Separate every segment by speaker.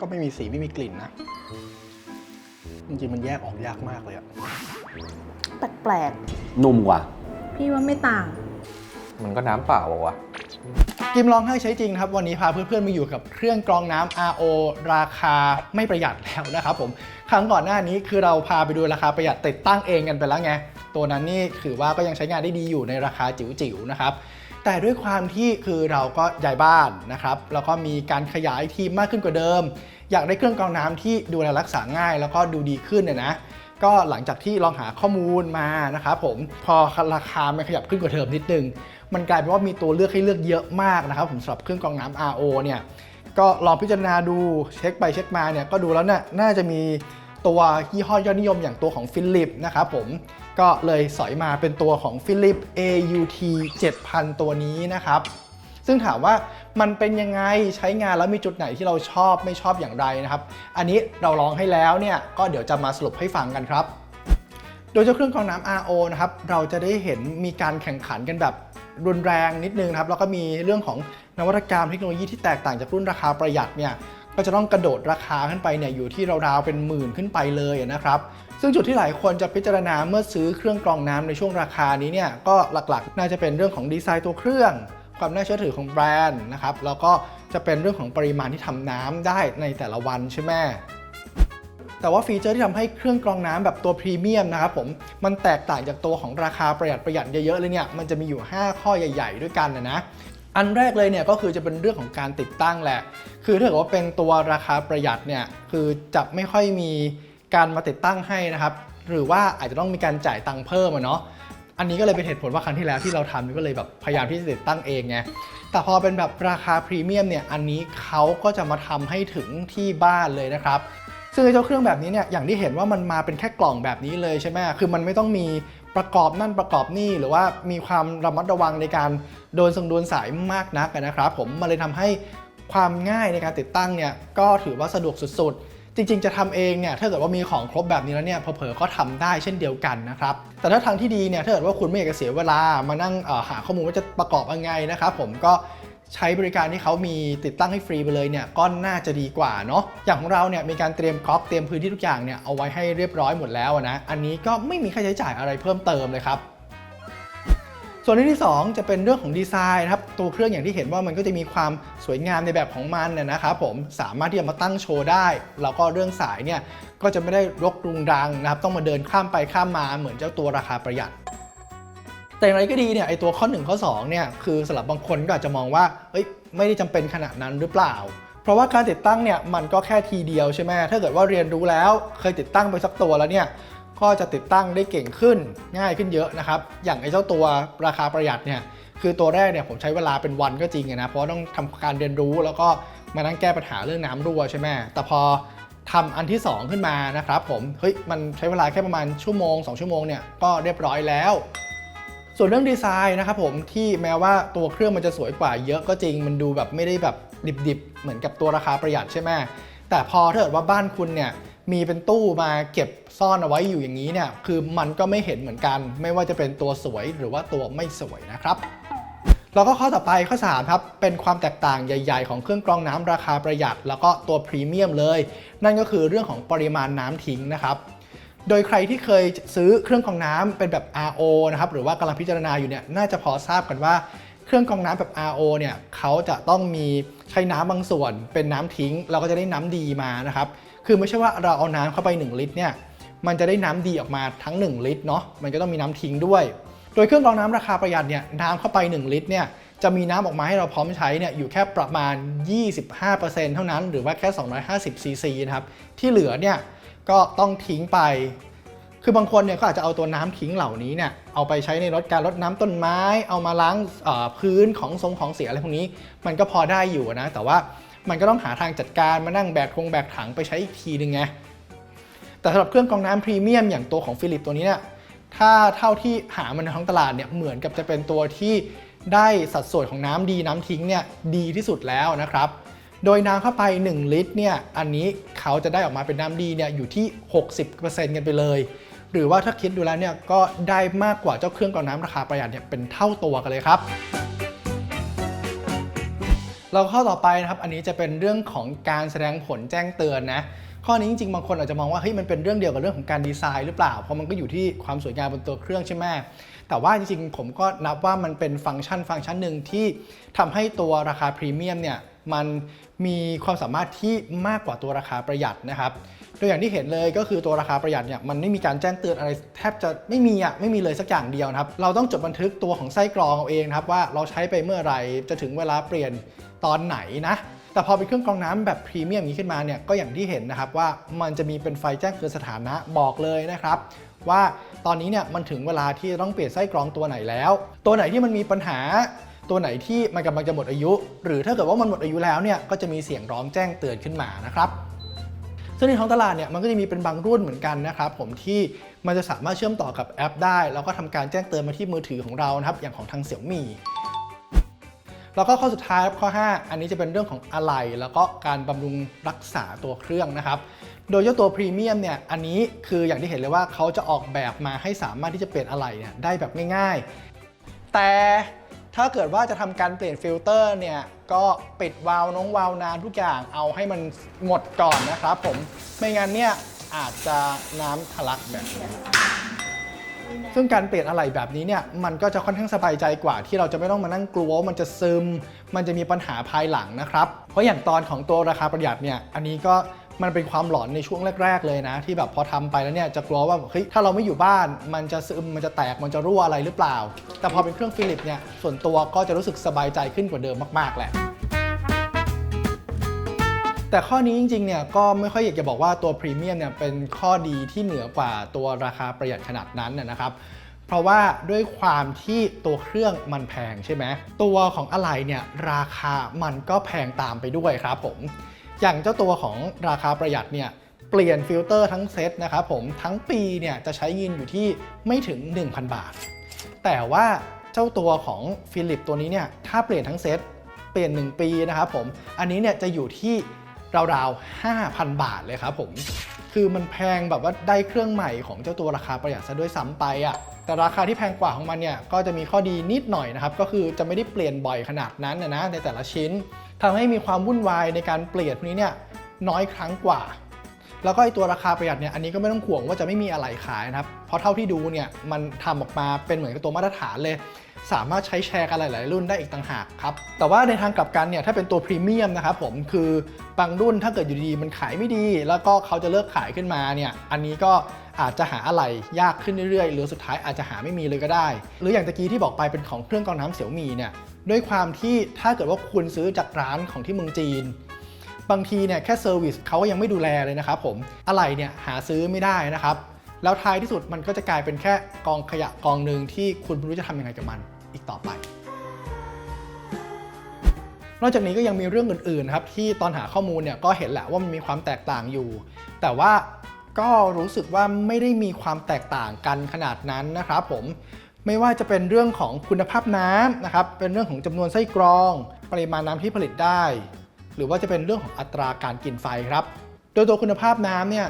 Speaker 1: ก็ไม่มีสีไม่มีกลิ่นนะ จริงๆ มันแยกออกยากมากเลยอะ
Speaker 2: แปลก
Speaker 3: นุ่มกว่า
Speaker 2: ๆ พี่ว่าไม่ต่าง
Speaker 4: มันก็น้ำเปล่าบอกว่าวะ
Speaker 1: กิมลองให้ใช้จริงนะครับ วันนี้พาเพื่อนๆมาอยู่กับเครื่องกรองน้ำ RO ราคาไม่ประหยัดแล้วนะครับผม ครั้งก่อนหน้านี้คือเราพาไปดูราคาประหยัดติดตั้งเองกันไปแล้วไง ตัวนั้นนี่ถือว่าก็ยังใช้งานได้ดีอยู่ในราคาจิ๋วๆนะครับ แต่ด้วยความที่คือเราก็ย้ายบ้านนะครับแล้วก็มีการขยายทีมมากขึ้นกว่าเดิม อยากได้เครื่องกรองน้ำที่ดูแลรักษาง่าย แล้วก็ดูดีขึ้นเนี่ยนะก็หลังจากที่ลองหาข้อมูลมานะครับผมพอราคามันขยับขึ้นกว่าเดิมนิดนึง มันกลายเป็นว่ามีตัวเลือกให้เลือกเยอะมากนะครับผมสำหรับเครื่องกรองน้ำ RO เนี่ยก็ลองพิจารณาดูเช็คไปเช็คมาเนี่ยก็ดูแล้วเนี่ยน่าจะมีตัวยี่ห้อยอดนิยมอย่างตัวของฟิลิปนะครับผม ก็เลยสอยมาเป็นตัวของฟิลิป AUT 7000 ตัวนี้นะครับ ซึ่งถามว่ามันเป็นยังไงใช้งานแล้วมีจุดไหนที่เราชอบไม่ชอบอย่างไรนะครับ อันนี้เราลองให้แล้วเนี่ยก็เดี๋ยวจะมาสรุปให้ฟังกันครับ โดยเจ้าเครื่องกรองน้ำ RO นะครับเราจะได้เห็นมีการแข่งขันกันแบบรุนแรงนิดนึงครับแล้วก็มีเรื่องของนวัตกรรมเทคโนโลยีที่แตกต่างจากรุ่นราคาประหยัดเนี่ย ก็จะต้องกระโดดราคาขึ้นไปเนี่ยอยู่ที่ราวๆเป็นหมื่นขึ้นไปเลยนะครับ ซึ่งจุดที่หลายคนจะพิจารณาเมื่อซื้อเครื่องกรองน้ำในช่วงราคานี้เนี่ยก็หลักๆ น่าจะเป็นเรื่องของดีไซน์ตัวเครื่อง ความน่าเชื่อถือของแบรนด์นะครับแล้วก็จะเป็นเรื่องของปริมาณที่ทำน้ำได้ในแต่ละวันใช่ไหมแต่ว่าฟีเจอร์ที่ทำให้เครื่องกรองน้ำแบบตัวพรีเมียมนะครับผมมันแตกต่างจากตัวของราคาประหยัดประหยัดเยอะๆเลยเนี่ยมันจะมีอยู่ 5 ข้อใหญ่ ๆ ด้วยกันนะนะ อันแรกเลยเนี่ยก็คือจะเป็นเรื่องของการติดตั้งแหละ คือถ้าเกิดว่าเป็นตัวราคาประหยัดเนี่ยคือจะไม่ค่อยมีการมาติดตั้งให้นะครับ หรือว่าอาจจะต้องมีการจ่ายตังค์เพิ่มอะเนาะอันนี้ก็เลยเป็นเหตุผลว่าครั้งที่แล้วที่เราทำก็เลยแบบพยายามที่จะติดตั้งเองไงแต่พอเป็นแบบราคาพรีเมียมเนี่ยอันนี้เขาก็จะมาทำให้ถึงที่บ้านเลยนะครับซึ่งเจ้าเครื่องแบบนี้เนี่ยอย่างที่เห็นว่ามันมาเป็นแค่กล่องแบบนี้เลยใช่ไหมคือมันไม่ต้องมี ประกอบนั่นประกอบนี่หรือว่ามีความระมัดระวังในการโดนส่งโดนสายมากนักนะครับ ผมมันเลยทำให้ความง่ายในการติดตั้งเนี่ยก็ถือว่าสะดวกสุดๆ จริงๆ จะทำเองเนี่ยถ้าเกิดว่ามีของครบแบบนี้แล้วเนี่ยเผลอๆก็ทำได้เช่นเดียวกันนะครับแต่ถ้าทางที่ดีเนี่ยถ้าเกิดว่าคุณไม่อยากจะเสียเวลามานั่งหาข้อมูลว่าจะประกอบยังไงนะครับผมก็ ใช้บริการที่เขามีติดตั้งให้ฟรีไปเลยเนี่ยก็น่าจะดีกว่าเนาะอย่างของเราเนี่ยมีการเตรียมก๊อกเตรียมพื้นที่ทุกอย่างเนี่ยเอาไว้ให้เรียบร้อยหมดแล้วนะอันนี้ก็ไม่มีค่าใช้จ่ายอะไรเพิ่มเติมเลยครับส่วนเรื่องที่ 2 จะเป็นเรื่องของดีไซน์นะครับ ตัวเครื่องอย่างที่เห็นว่ามันก็จะมีความสวยงามในแบบของมันน่ยนะครับผมสามารถที่จะมาตั้งโชว์ได้ แล้วก็เรื่องสายเนี่ยก็จะไม่ได้รกรุงรังนะครับ ต้องมาเดินข้ามไปข้ามมาเหมือนเจ้าตัวราคาประหยัด แต่อย่างไรก็ดีเนี่ยไอตัวข้อ 1 ข้อ2เนี่ยคือสำหรับบางคนก็อาจจะมองว่าเอ้ยไม่ได้จำเป็นขนาดนั้นหรือเปล่า เพราะว่าการติดตั้งเนี่ยมันก็แค่ทีเดียวใช่ไหมถ้าเกิดว่าเรียนรู้แล้วเคยติดตั้งไปสักตัวแล้วเนี่ยก็จะติดตั้งได้เก่งขึ้นง่ายขึ้นเยอะนะครับอย่างไอเจ้าตัวราคาประหยัดเนี่ยคือตัวแรกเนี่ยผมใช้เวลาเป็นวันก็จริงนะเพราะต้องทำการเรียนรู้แล้วก็มานั่งแก้ปัญหาเรื่องน้ำรั่วใช่ไหมแต่พอทำอันที่ 2 ขึ้นมานะครับผมเฮ้ยมันใช้เวลาแค่ประมาณชั่วโมง 2 ชั่วโมงเนี่ยก็เรียบร้อยแล้ว ส่วนเรื่องดีไซน์นะครับผมที่แม้ว่าตัวเครื่องมันจะสวยกว่าเยอะก็จริง มันดูแบบไม่ได้แบบดิบๆ เหมือนกับตัวราคาประหยัดใช่ไหมแต่พอถ้าเกิดว่าบ้านคุณเนี่ยมีเป็นตู้มาเก็บซ่อนเอาไว้อยู่อย่างนี้เนี่ยคือมันก็ไม่เห็นเหมือนกัน ไม่ว่าจะเป็นตัวสวยหรือว่าตัวไม่สวยนะครับแล้วก็ข้อต่อไปข้อ3ครับเป็นความแตกต่างใหญ่ ๆ ของเครื่องกรองน้ำราคาประหยัด แล้วก็ตัวพรีเมียมเลย นั่นก็คือเรื่องของปริมาณน้ำทิ้งนะครับ โดยใครที่เคยซื้อเครื่องกรองน้ำเป็นแบบ RO นะครับหรือว่ากำลังพิจารณาอยู่เนี่ยน่าจะพอทราบกันว่าเครื่องกรองน้ำแบบ RO เนี่ยเขาจะต้องมีใช้น้ำบางส่วน เป็นน้ำทิ้ง เราก็จะได้น้ำดีมานะครับคือไม่ใช่ว่าเราเอาน้ำเข้าไป 1 ลิตรเนี่ยมันจะได้น้ำดีออกมาทั้ง 1 ลิตรเนาะมันก็ต้องมีน้ำทิ้งด้วย โดยเครื่องกรองน้ำราคาประหยัดเนี่ยน้ำเข้าไป 1 ลิตรเนี่ยจะมีน้ำออกมาให้เราพร้อมใช้เนี่ยอยู่แค่ประมาณ 25%เท่านั้น หรือว่าแค่ 250ซีซีนะครับที่เหลือเนี่ย ก็ต้องทิ้งไป คือบางคนเนี่ยก็อาจจะเอาตัวน้ำทิ้งเหล่านี้เนี่ยเอาไปใช้ในรถการรดน้ำต้นไม้ เอามาล้างพื้นของทรงของเสียอะไรพวกนี้ มันก็พอได้อยู่นะ แต่ว่ามันก็ต้องหาทางจัดการมานั่งแบกคงแบกถังไปใช้อีกทีนึงไง แต่สำหรับเครื่องกรองน้ำพรีเมียมอย่างตัวของฟิลิปตัวนี้เนี่ย ถ้าเท่าที่หามันในท้องตลาดเนี่ยเหมือนกับจะเป็นตัวที่ได้สัดส่วนของน้ำดีน้ำทิ้งเนี่ยดีที่สุดแล้วนะครับ โดยน้ำเข้าไป 1 ลิตรเนี่ยอันนี้เขาจะได้ออกมาเป็นน้ำดีเนี่ยอยู่ที่ 60%กันไปเลย หรือว่าถ้าคิดดูแล้วเนี่ยก็ได้มากกว่าเจ้าเครื่องกรองน้ำราคาประหยัดเนี่ยเป็นเท่าตัวกันเลยครับแล้วข้อต่อไปนะครับ อันนี้จะเป็นเรื่องของการแสดงผลแจ้งเตือนนะ ข้อนี้จริงๆ บางคนอาจจะมองว่าเฮ้ยมันเป็นเรื่องเดียวกับเรื่องของการดีไซน์หรือเปล่า เพราะมันก็อยู่ที่ความสวยงามบนตัวเครื่องใช่ไหมแต่ว่าจริงๆ ผมก็นับว่ามันเป็นฟังก์ชันฟังก์ชันหนึ่งที่ทำให้ตัวราคาพรีเมียมเนี่ย มันมีความสามารถที่มากกว่าตัวราคาประหยัดนะครับตัวอย่างที่เห็นเลยก็คือตัวราคาประหยัดเนี่ยมันไม่มีการแจ้งเตือนอะไรแทบจะไม่มีอะไม่มีเลยสักอย่างเดียวนะครับ เราต้องจดบันทึกตัวของไส้กรองเอาเองครับว่าเราใช้ไปเมื่อไหร่จะถึงเวลาเปลี่ยนตอนไหนนะแต่พอเป็นเครื่องกรองน้ำแบบพรีเมียมอย่างนี้ขึ้นมาเนี่ยก็อย่างที่เห็นนะครับว่ามันจะมีเป็นไฟแจ้งเตือนสถานะบอกเลยนะครับ ว่าตอนนี้เนี่ยมันถึงเวลาที่ต้องเปลี่ยนไส้กรองตัวไหนแล้ว ตัวไหนที่มันมีปัญหา ตัวไหนที่มันกำลังจะหมดอายุ หรือถ้าเกิดว่ามันหมดอายุแล้วเนี่ยก็จะมีเสียงร้องแจ้งเตือนขึ้นมานะครับซึ่งในท้องตลาดเนี่ยมันก็จะมีเป็นบางรุ่นเหมือนกันนะครับผมที่มันจะสามารถเชื่อมต่อกับแอปได้ แล้วก็ทำการแจ้งเตือนมาที่มือถือของเรานะครับอย่างของทางเสี่ยวมี่แล้วก็ข้อสุดท้ายข้อ 5 อันนี้จะเป็นเรื่องของอะไหล่แล้วก็การบำรุงรักษาตัวเครื่องนะครับ โดยเจ้าตัวพรีเมียมเนี่ย อันนี้คืออย่างที่เห็นเลยว่าเขาจะออกแบบมาให้สามารถที่จะเปลี่ยนอะไหล่เนี่ยได้แบบง่าย ๆ แต่ ถ้าเกิดว่าจะทำการเปลี่ยนฟิลเตอร์เนี่ย ก็ปิดวาล์วน้องวาล์วนานทุกอย่างเอาให้มันหมดก่อนนะครับผม ไม่งั้นเนี่ยอาจจะน้ำทะลักแบบนี้ซึ่งการเปลี่ยนอะไหล่แบบนี้เนี่ยมันก็จะค่อนข้างสบายใจกว่า ที่เราจะไม่ต้องมานั่งกลัวมันจะซึม มันจะมีปัญหาภายหลังนะครับ เพราะอย่างตอนของตัวราคาประหยัดเนี่ยอันนี้ก็ มันเป็นความหลอนในช่วงแรก ๆ เลยนะ ที่แบบพอทำไปแล้วเนี่ยจะกลัวว่าเฮ้ยถ้าเราไม่อยู่บ้าน มันจะซึมมันจะแตกมันจะรั่วอะไรหรือเปล่า แต่พอเป็นเครื่องฟิลิปเนี่ยส่วนตัวก็จะรู้สึกสบายใจขึ้นกว่าเดิมมากๆแหละแต่ข้อนี้จริงๆ เนี่ยก็ไม่ค่อยอยากจะบอกว่าตัวพรีเมียมเนี่ยเป็นข้อดีที่เหนือกว่าตัวราคาประหยัดขนาดนั้นนนะครับ เพราะว่าด้วยความที่ตัวเครื่องมันแพงใช่ไหมตัวของอะไหล่เนี่ยราคามันก็แพงตามไปด้วยครับผม อย่างเจ้าตัวของราคาประหยัดเนี่ยเปลี่ยนฟิลเตอร์ทั้งเซตนะครับผมทั้งปีเนี่ยจะใช้ยินอยู่ที่ไม่ถึง 1,000 บาท แต่ว่าเจ้าตัวของฟิลิปตัวนี้เนี่ยถ้าเปลี่ยนทั้งเซตเปลี่ยน 1 ปีนะครับผมอันนี้เนี่ยจะอยู่ที่ราวๆ 5,000 บาทเลยครับผม คือมันแพงแบบว่าได้เครื่องใหม่ของเจ้าตัวราคาประหยัดซะด้วยซ้ำไปอะ่ะแต่ราคาที่แพงกว่าของมันเนี่ยก็จะมีข้อดีนิดหน่อยนะครับก็คือจะไม่ได้เปลี่ยนบ่อยขนาดนั้นนะนะในแต่ละชิ้นทำให้มีความวุ่นวายในการเปลี่ยนพวกนี้เนี่ยน้อยครั้งกว่า แล้วก็ไอตัวราคาประหยัดเนี่ยอันนี้ก็ไม่ต้องห่วงว่าจะไม่มีอะไรขายนะครับ เพราะเท่าที่ดูเนี่ยมันทำออกมาเป็นเหมือนกับตัวมาตรฐานเลย สามารถใช้แชร์กันหลาย ๆ รุ่นได้อีกต่างหากครับ แต่ว่าในทางกลับกันเนี่ยถ้าเป็นตัวพรีเมียมนะครับผมคือบางรุ่นถ้าเกิดอยู่ดีๆมันขายไม่ดี แล้วก็เขาจะเลิกขายขึ้นมาเนี่ยอันนี้ก็อาจจะหาอะไรยากขึ้นเรื่อย ๆ หรือสุดท้ายอาจจะหาไม่มีเลยก็ได้ หรืออย่างตะกี้ที่บอกไปเป็นของเครื่องกรองน้ำเสี่ยวมีเนี่ยด้วยความที่ถ้าเกิดว่าคุณซื้อจากร้านของที่เมืองจีน บางทีเนี่ยแค่เซอร์วิสเขาก็ยังไม่ดูแลเลยนะครับผมอะไรเนี่ยหาซื้อไม่ได้นะครับ แล้วท้ายที่สุดมันก็จะกลายเป็นแค่กองขยะกองหนึ่งที่คุณไม่รู้จะทำยังไงกับมันอีกต่อไป นอกจากนี้ก็ยังมีเรื่องอื่นๆครับที่ตอนหาข้อมูลเนี่ยก็เห็นแหละว่ามันมีความแตกต่างอยู่ แต่ว่าก็รู้สึกว่าไม่ได้มีความแตกต่างกันขนาดนั้นนะครับผมไม่ว่าจะเป็นเรื่องของคุณภาพน้ำนะครับ เป็นเรื่องของจำนวนไส้กรอง ปริมาณน้ำที่ผลิตได้ หรือว่าจะเป็นเรื่องของอัตราการกินไฟครับ โดยตัวคุณภาพน้ำเนี่ย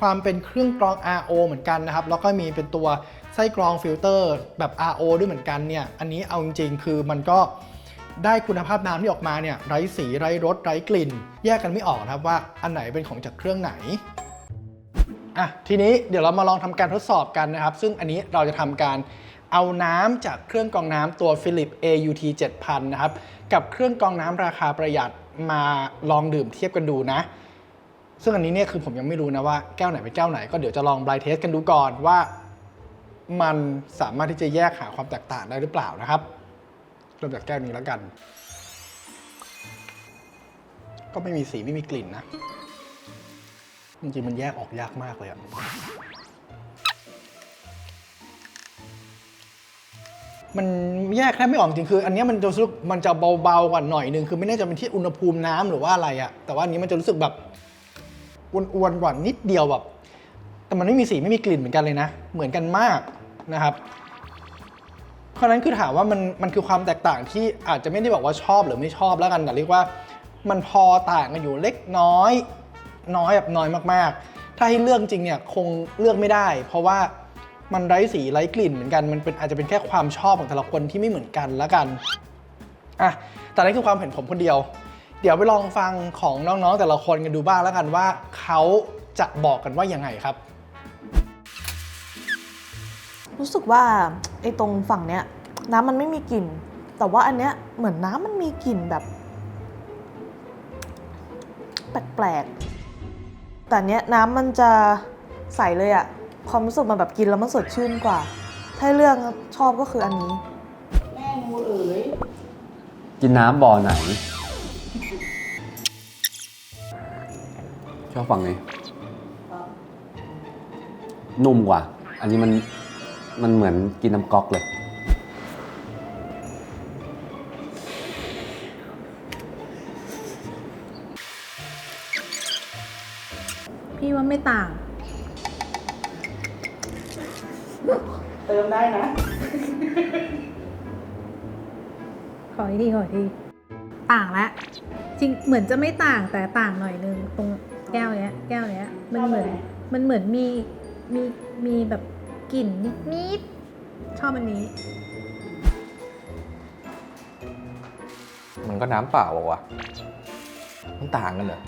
Speaker 1: ความเป็นเครื่องกรอง RO เหมือนกันนะครับ แล้วก็มีเป็นตัวไส้กรองฟิลเตอร์แบบ RO ด้วยเหมือนกันเนี่ย อันนี้เอาจริงๆ คือมันก็ได้คุณภาพน้ำที่ออกมาเนี่ยไร้สีไร้รสไร้กลิ่น แยกกันไม่ออกนะครับว่าอันไหนเป็นของจากเครื่องไหนอะทีนี้เดี๋ยวเรามาลองทำการทดสอบกันนะครับ ซึ่งอันนี้เราจะทำการเอาน้ำจากเครื่องกรองน้ำตัว Philips AUT 7000 นะครับ กับเครื่องกรองน้ำราคาประหยัด มาลองดื่มเทียบกันดูนะ ซึ่งอันนี้เนี่ยคือผมยังไม่รู้นะว่าแก้วไหนเป็นแก้วไหน ก็เดี๋ยวจะลอง blind test กันดูก่อนว่า มันสามารถที่จะแยกหาความแตกต่างได้หรือเปล่านะครับเริ่มจากแก้วนี้แล้วกัน ก็ไม่มีสีไม่มีกลิ่นนะจริงๆมันแยกออกยากมากเลยอะ มันแยกแทบไม่ออกจริงคือ อันนี้มันจะรู้สึกมันจะเบาๆกว่าหน่อยนึงคือไม่แน่ใจเป็นที่อุณหภูมิน้ำหรือว่าอะไรอะแต่ว่าอันนี้มันจะรู้สึกแบบอ้วนๆกว่านิดเดียวแบบ แต่มันไม่มีสีไม่มีกลิ่นเหมือนกันเลยนะ เหมือนกันมากนะครับเพราะนั้นคือถามว่ามันมันคือความแตกต่างที่อาจจะไม่ได้บอกว่าชอบหรือไม่ชอบแล้วกันแต่เรียกว่า มันพอต่างกันอยู่เล็กน้อย น้อยแบบน้อยมากๆ ถ้าให้เลือกจริงเนี่ยคงเลือกไม่ได้ เพราะว่า มันไร้สีไร้กลิ่นเหมือนกันมันเป็นอาจจะเป็นแค่ความชอบของแต่ละคนที่ไม่เหมือนกันล้วกันอะแต่นั่นคือความเห็นผมคนเดียว เดี๋ยวไปลองฟังของน้องๆแต่ละคนกันดูบ้างแล้วกันว่าเขาจะบอกกันว่ายังไงครับ
Speaker 2: รู้สึกว่าไอ้ตรงฝั่งเนี้ยน้ำมันไม่มีกลิ่น แต่ว่าอันเนี้ยเหมือนน้ำมันมีกลิ่นแบบ แปลกๆแต่อันเนี้ยน้ำมันจะใสเลยอะ ความรู้สึกมันแบบกินแล้วมันสดชื่นกว่า ถ้าเรื่องชอบก็คืออันนี้
Speaker 3: แม่งูเอ๋ย
Speaker 4: กินน้ำบ่อไหน ชอบฝั่งนี้ นุ่มกว่า อันนี้มันมันเหมือนกินน้ำก๊อกเลย
Speaker 2: พี่ว่าไม่ต่าง
Speaker 3: เติมได้นะ
Speaker 5: ขออีกทีขออีกที ต่างแล้วจริงเหมือนจะไม่ต่างแต่ต่างหน่อยนึงตรงแก้วเนี้ย แก้วเนี้ย มันเหมือน
Speaker 3: ชอบอะไร
Speaker 5: มันเหมือนมีมีมีแบบกลิ่นนิดนิดๆชอบอันนี้
Speaker 4: มันก็น้ำเปล่าอะวะมันต่างกันเหรอ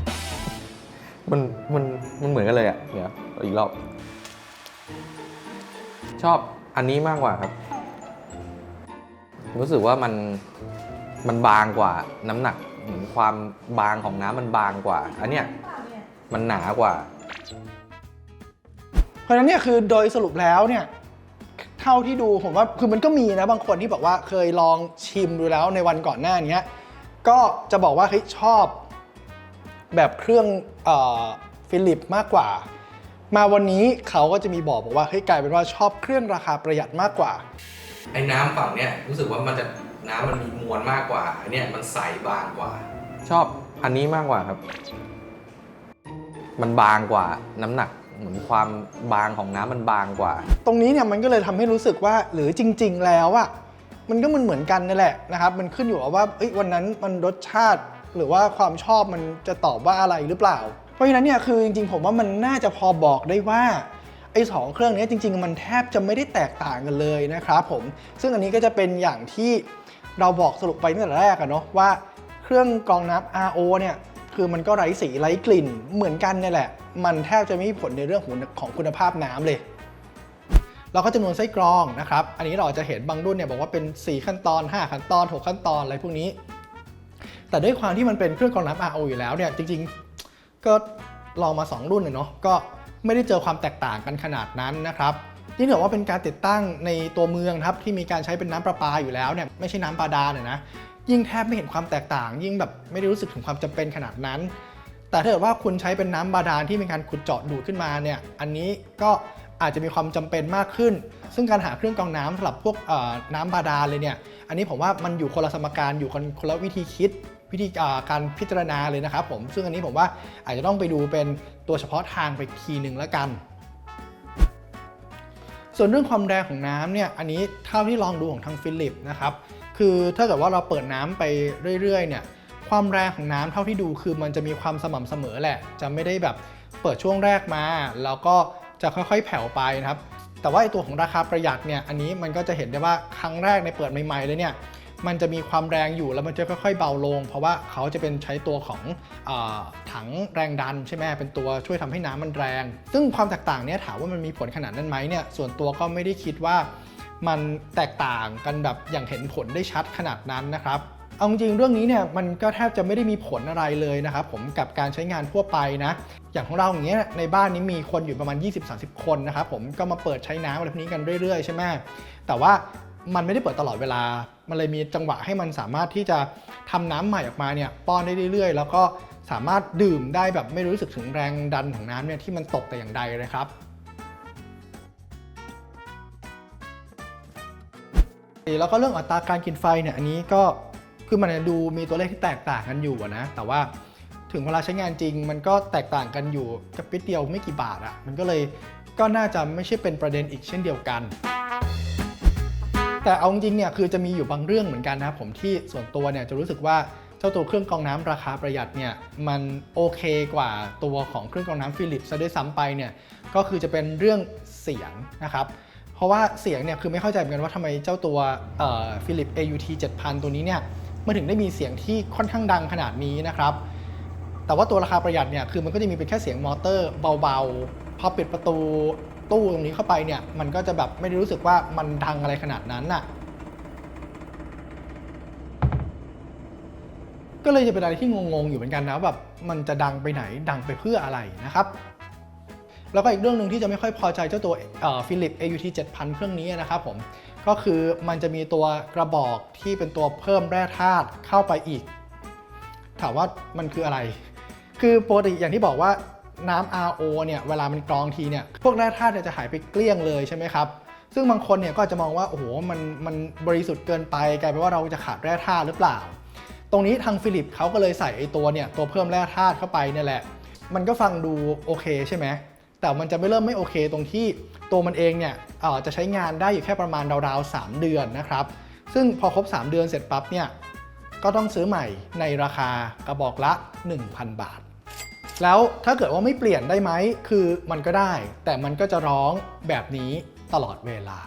Speaker 4: มันมันมันเหมือนกันเลยอะเดี๋ยวเอาอีกรอบ ชอบอันนี้มากกว่าครับ รู้สึกว่ามันมันบางกว่า น้ำหนักเหมือนความบางของน้ำมันบางกว่า อันเนี้ยมันหนากว่า
Speaker 1: เพราะฉะนั้นเนี่ยคือโดยสรุปแล้วเนี่ยเท่าที่ดูผมว่าคือมันก็มีนะบางคนที่บอกว่าเคยลองชิมดูแล้วในวันก่อนหน้านี้ก็จะบอกว่าเฮ้ยชอบแบบเครื่องฟิลิปมากกว่า มาวันนี้เขาก็จะมีบอกบอกว่าเฮ้ยกลายเป็นว่าชอบเครื่องราคาประหยัดมากกว่า
Speaker 6: ไอ้น้ำฝั่งเนี้ยรู้สึกว่ามันจะน้ำมันมีมวลมากกว่าอันเนี้ยมันใสบางกว่า
Speaker 4: ชอบอันนี้มากกว่าครับ มันบางกว่าน้ำหนัก เหมือนความบางของน้ำมันบางกว่า
Speaker 1: ตรงนี้เนี่ยมันก็เลยทำให้รู้สึกว่าหรือจริง ๆ แล้วอะมันก็มันเหมือนกันนั่นแหละนะครับ มันขึ้นอยู่กับว่าเอ้ยวันนั้นมันรสชาติ หรือว่าความชอบมันจะตอบว่าอะไรหรือเปล่า เพราะฉะนั้นเนี่ยคือจริงๆ ผมว่ามันน่าจะพอบอกได้ว่าไอ้สองเครื่องนี้จริง ๆ มันแทบจะไม่ได้แตกต่างกันเลยนะครับผมซึ่งอันนี้ก็จะเป็นอย่างที่เราบอกสรุปไปตั้งแต่แรกอะเนาะว่าเครื่องกรองน้ำ RO เนี่ยคือมันก็ไร้สีไร้กลิ่นเหมือนกันเนี่ยแหละ มันแทบจะไม่มีผลในเรื่องของของคุณภาพน้ำเลย เราก็จำนวนไส้กรองนะครับ อันนี้เราจะเห็นบางรุ่นเนี่ยบอกว่าเป็น 4 ขั้นตอน 5 ขั้นตอน 6 ขั้นตอนอะไรพวกนี้ แต่ด้วยความที่มันเป็นเครื่องกรองน้ำ RO อยู่แล้วเนี่ยจริงๆ ก็ลองมา 2 รุ่นเนี่ยเนาะก็ไม่ได้เจอความแตกต่างกันขนาดนั้นนะครับยิ่งถือว่าเป็นการติดตั้งในตัวเมืองครับที่มีการใช้เป็นน้ำประปาอยู่แล้วเนี่ยไม่ใช่น้ำบาดาลเนี่ยนะยิ่งแทบไม่เห็นความแตกต่าง ยิ่งแบบไม่ได้รู้สึกถึงความจำเป็นขนาดนั้น แต่ถ้าเกิดว่าคุณใช้เป็นน้ำบาดาลที่มีการขุดเจาะดูดขึ้นมาเนี่ยอันนี้ก็อาจจะมีความจำเป็นมากขึ้น ซึ่งการหาเครื่องกรองน้ำสำหรับพวกน้ำบาดาลเลยเนี่ยอันนี้ผมว่ามันอยู่คนละสมการอยู่คนคนละวิธีคิด วิธีการพิจารณาเลยนะครับผมซึ่งอันนี้ผมว่าอาจจะต้องไปดูเป็นตัวเฉพาะทางไปอีกทีหนึ่งแล้วกัน ส่วนเรื่องความแรงของน้ำเนี่ยอันนี้เท่าที่ลองดูของทางฟิลิปนะครับคือถ้าเกิดว่าเราเปิดน้ำไปเรื่อยๆเนี่ยความแรงของน้ำเท่าที่ดูคือมันจะมีความสม่ำเสมอแหละ จะไม่ได้แบบเปิดช่วงแรกมา แล้วก็จะค่อยๆแผ่วไปนะครับ แต่ว่าไอตัวของราคาประหยัดเนี่ยอันนี้มันก็จะเห็นได้ว่าครั้งแรกในเปิดใหม่ๆเลยเนี่ย มันจะมีความแรงอยู่แล้วมันจะค่อยๆเบาลง เพราะว่าเขาจะเป็นใช้ตัวของอถังแรงดันใช่ไหมเป็นตัวช่วยทำให้น้ำมันแรง ซึ่งความแตกต่างเนี่ยถามว่ามันมีผลขนาดนั้นไหมเนี่ยส่วนตัวก็ไม่ได้คิดว่ามันแตกต่างกันแบบอย่างเห็นผลได้ชัดขนาดนั้นนะครับเอาจริงเรื่องนี้เนี่ยมันก็แทบจะไม่ได้มีผลอะไรเลยนะครับผมกับการใช้งานทั่วไปนะ อย่างของเราอย่างเงี้ยในบ้านนี้มีคนอยู่ประมาณ 20-30 คนนะครับผมก็มาเปิดใช้น้ำอะไรพวกนี้กันเรื่อยๆ ใช่ไหมแต่ว่า มันไม่ได้เปิดตลอดเวลา มันเลยมีจังหวะให้มันสามารถที่จะทำน้ำใหม่ออกมาเนี่ยป้อนได้เรื่อยๆ แล้วก็สามารถดื่มได้แบบไม่รู้สึกถึงแรงดันของน้ำเนี่ยที่มันตกแต่อย่างใดเลยครับแล้วก็เรื่องอัตราการกินไฟเนี่ยอันนี้ก็คือมันดูมีตัวเลขที่แตกต่างกันอยู่นะ แต่ว่าถึงเวลาใช้งานจริง มันก็แตกต่างกันอยู่กระปิดเดียวไม่กี่บาทอะมันก็เลยก็น่าจะไม่ใช่เป็นประเด็นอีกเช่นเดียวกัน แต่เอาจริงเนี่ยคือจะมีอยู่บางเรื่องเหมือนกันนะครับผมที่ส่วนตัวเนี่ยจะรู้สึกว่าเจ้าตัวเครื่องกรองน้ำราคาประหยัดเนี่ยมันโอเคกว่าตัวของเครื่องกรองน้ำฟิลิปซะด้วยซ้ำไปเนี่ยก็คือจะเป็นเรื่องเสียงนะครับเพราะว่าเสียงเนี่ยคือไม่เข้าใจเหมือนกันว่าทำไมเจ้าตัวฟิลิป AUT 7000 ตัวนี้เนี่ยมันถึงได้มีเสียงที่ค่อนข้างดังขนาดนี้นะครับ แต่ว่าตัวราคาประหยัดเนี่ยคือมันก็จะมีเป็นแค่เสียงมอเตอร์เบาๆพอปิดประตู ตู้ตรงนี้เข้าไปเนี่ย มันก็จะแบบไม่ได้รู้สึกว่ามันดังอะไรขนาดนั้นน่ะ ก็เลยจะเป็นอะไรที่งงๆอยู่เหมือนกันนะแบบมันจะดังไปไหนดังไปเพื่ออะไรนะครับแล้วก็อีกเรื่องหนึ่งที่จะไม่ค่อยพอใจเจ้าตัวฟิลิป AUT 7000 เครื่องนี้นะครับผม ก็คือมันจะมีตัวกระบอกที่เป็นตัวเพิ่มแร่ธาตุเข้าไปอีก ถามว่ามันคืออะไร คือปกติอย่างที่บอกว่า น้ำ RO เนี่ยเวลามันกรองทีเนี่ยพวกแร่ธาตุเนี่ยจะหายไปเกลี้ยงเลยใช่ไหมครับซึ่งบางคนเนี่ยก็จะมองว่าโอ้โหมันมันบริสุทธิ์เกินไปกลายเป็นว่าเราจะขาดแร่ธาตุหรือเปล่า ตรงนี้ทางฟิลิปเขาก็เลยใส่ไอตัวเนี่ยตัวเพิ่มแร่ธาตุเข้าไปเนี่ยแหละ มันก็ฟังดูโอเคใช่ไหมแต่มันจะไม่เริ่มไม่โอเคตรงที่ตัวมันเองเนี่ยเอ่อจะใช้งานได้อยู่แค่ประมาณราวๆ 3 เดือนนะครับ ซึ่งพอครบ 3 เดือนเสร็จปั๊บเนี่ยก็ต้องซื้อใหม่ในราคากระบอกละ 1,000 บาท แล้วถ้าเกิดว่าไม่เปลี่ยนได้ไหม คือมันก็ได้ แต่มันก็จะร้องแบบนี้ตลอดเวลา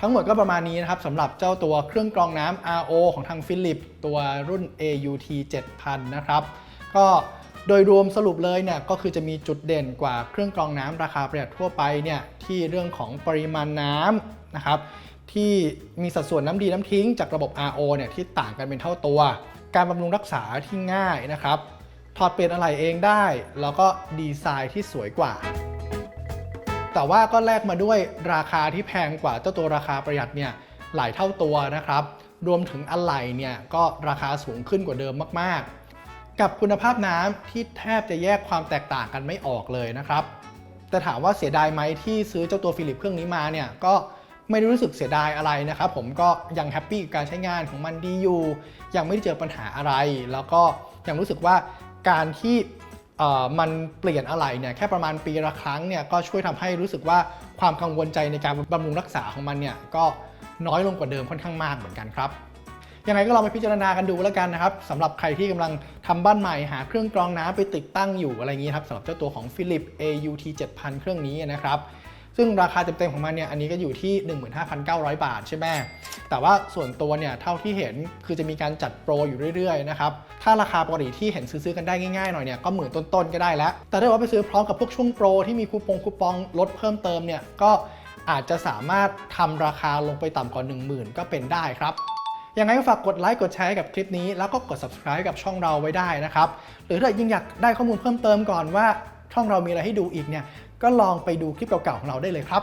Speaker 1: ทั้งหมดก็ประมาณนี้นะครับสำหรับเจ้าตัวเครื่องกรองน้ำ RO ของทางฟิลิป ตัวรุ่น AUT 7000 นะครับ ก็ โดยรวมสรุปเลยเนี่ยก็คือจะมีจุดเด่นกว่าเครื่องกรองน้ำราคาประหยัดทั่วไปเนี่ยที่เรื่องของปริมาณน้ำนะครับที่มีสัดส่วนน้ำดีน้ำทิ้งจากระบบ RO เนี่ยที่ต่างกันเป็นเท่าตัว การบำรุงรักษาที่ง่ายนะครับถอดเปลี่ยนอะไรเองได้ แล้วก็ดีไซน์ที่สวยกว่า แต่ว่าก็แลกมาด้วยราคาที่แพงกว่าเจ้าตัวราคาประหยัดเนี่ยหลายเท่าตัวนะครับ รวมถึงอะไหล่เนี่ยก็ราคาสูงขึ้นกว่าเดิมมากๆ กับคุณภาพน้ำที่แทบจะแยกความแตกต่างกันไม่ออกเลยนะครับ แต่ถามว่าเสียดายไหมที่ซื้อเจ้าตัวฟิลิปเครื่องนี้มาเนี่ยก็ไม่ได้รู้สึกเสียดายอะไรนะครับ ผมก็ยังแฮปปี้กับการใช้งานของมันดีอยู่ ยังไม่ได้เจอปัญหาอะไร แล้วก็ยังรู้สึกว่าการที่มันเปลี่ยนอะไหล่เนี่ยแค่ประมาณปีละครั้งเนี่ยก็ช่วยทำให้รู้สึกว่าความกังวลใจในการบำรุงรักษาของมันเนี่ยก็น้อยลงกว่าเดิมค่อนข้างมากเหมือนกันครับ ยังไงก็ลองไปพิจารณากันดูแล้วกันนะครับสำหรับใครที่กำลังทำบ้านใหม่หาเครื่องกรองน้ำไปติดตั้งอยู่อะไรอย่างนี้ครับสำหรับเจ้าตัวของ Philip AUT 7000 เครื่องนี้นะครับซึ่งราคาเต็มๆของมันเนี่ยอันนี้ก็อยู่ที่ 15,900 บาทใช่ไหมแต่ว่าส่วนตัวเนี่ยเท่าที่เห็นคือจะมีการจัดโปรอยู่เรื่อยๆนะครับถ้าราคาปกติที่เห็นซื้อๆกันได้ง่ายๆหน่อยเนี่ยก็หมื่นต้นๆก็ได้แล้ว แต่ถ้าว่าไปซื้อพร้อมกับพวกช่วงโปรที่มีคูปองคูปองลดเพิ่มเติมเนี่ยก็อาจจะสามารถทำราคาลงไปต่ำกว่า 10,000 ก็เป็นได้ครับ ยังไงก็ฝากกดไลค์กดแชร์ให้กับคลิปนี้ แล้วก็กด subscribe กับช่องเราไว้ได้นะครับ หรือถ้ายิ่งอยากได้ข้อมูลเพิ่มเติมก่อนว่าช่องเรามีอะไรให้ดูอีกเนี่ยก็ลองไปดูคลิปเก่าๆของเราได้เลยครับ